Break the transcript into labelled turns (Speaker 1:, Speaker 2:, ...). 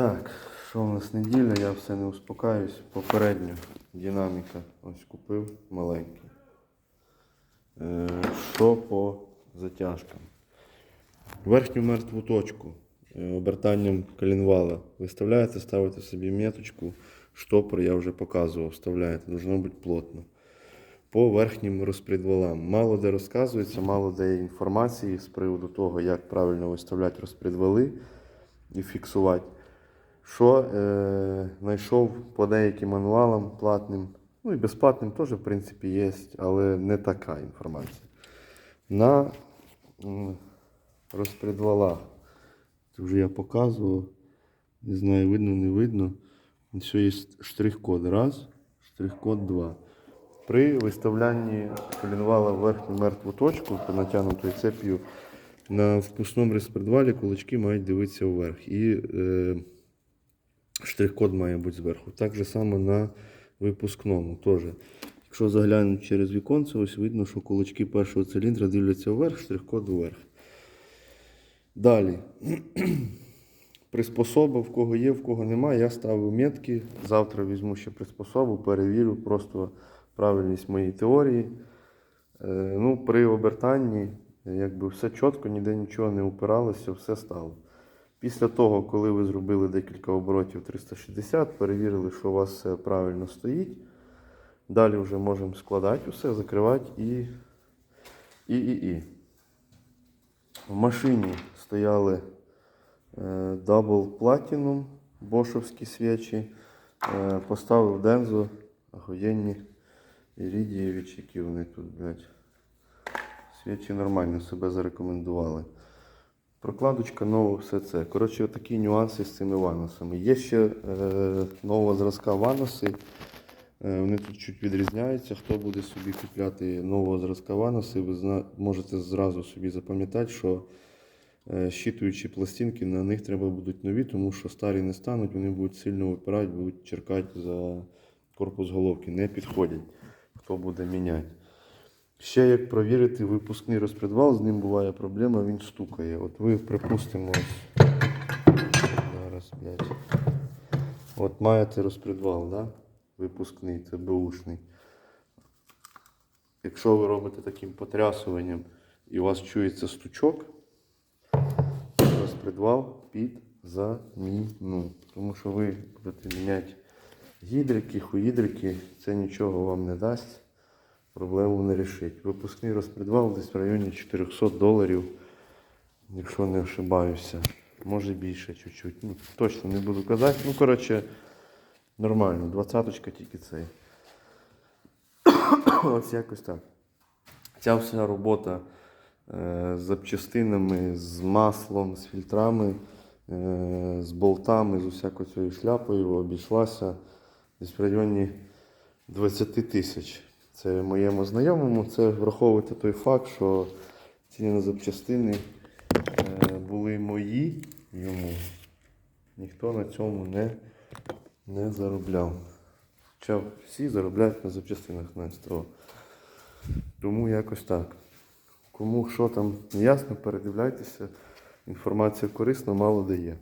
Speaker 1: Так, що у нас неділя, я все не успокаюсь. Попередньо динаміка ось купив маленький. Е, що по затяжкам? Верхню мертву точку е, обертанням коленвала виставляєте, ставите собі меточку. Штопор я вже показував, вставляєте, должно бути плотно. По верхнім розпредвалам. Мало де розказується, мало де є інформації з приводу того, як правильно виставляти розпредвали і фіксувати. Що е, знайшов по деяким мануалам платним, ну і безплатним теж, в принципі, є, але не така інформація. На розпредвалах. Це вже я показував. Не знаю, видно, не видно. Ось є штрих-код раз, штрих-код два. При виставлянні колінвала в верхню мертву точку по натягнутою цеп'ю на впускному розпредвалі кулачки мають дивитися вверх. І е, штрих-код має бути зверху. Так же само на випускному теж. Якщо заглянути через віконце, ось видно, що кулачки першого циліндра дивляться вверх, штрих-код вверх. Далі. Приспособа, в кого є, в кого немає, я ставив метки. Завтра візьму ще приспособу, перевірю просто правильність моєї теорії. Е, ну, при обертанні якби все чітко, ніде нічого не упиралося, все стало. Після того, коли ви зробили декілька оборотів 360, перевірили, що у вас все правильно стоїть. Далі вже можемо складати усе, закривати і, і, і, і. В машині стояли е, Double Platinum, бошовські свічі. Е, Поставив Дензо, охуєнні ірідієві, які вони тут, блядь. Свічі нормально себе зарекомендували. Прокладочка нова, все це. Коротше, такі нюанси з цими ванусами. Є ще е, нового зразка вануси. Е, вони тут чуть відрізняються. Хто буде собі купляти нового зразка вануси, ви зна... можете зразу собі запам'ятати, що е, щитуючі пластинки на них треба будуть нові, тому що старі не стануть, вони будуть сильно випирати, будуть черкати за корпус головки. Не підходять, хто буде міняти. Ще як провірити випускний розпредвал, з ним буває проблема, він стукає. От ви, припустимо. Зараз, блядь. От маєте розпредвал, да? випускний, це беушний. Якщо ви робите таким потрясуванням і у вас чується стучок, розпредвал під заміну. Тому що ви будете міняти гідрики, хуїдрики, це нічого вам не дасть проблему не рішить. Випускний розпредвал десь в районі 400 доларів, якщо не ошибаюся. Може більше чуть-чуть. Ну, точно не буду казати. Ну, коротше, нормально. Двадцяточка тільки цей. Ось якось так. Ця вся робота е, з запчастинами, з маслом, з фільтрами, е, з болтами, з усякою цією шляпою обійшлася десь в районі 20 тисяч. Це моєму знайомому. Це враховуйте той факт, що ціни на запчастини е, були мої йому. Ніхто на цьому не, не заробляв. Хоча всі заробляють на запчастинах на СТО. Тому якось так. Кому що там не ясно, передивляйтеся. Інформація корисна, мало де є.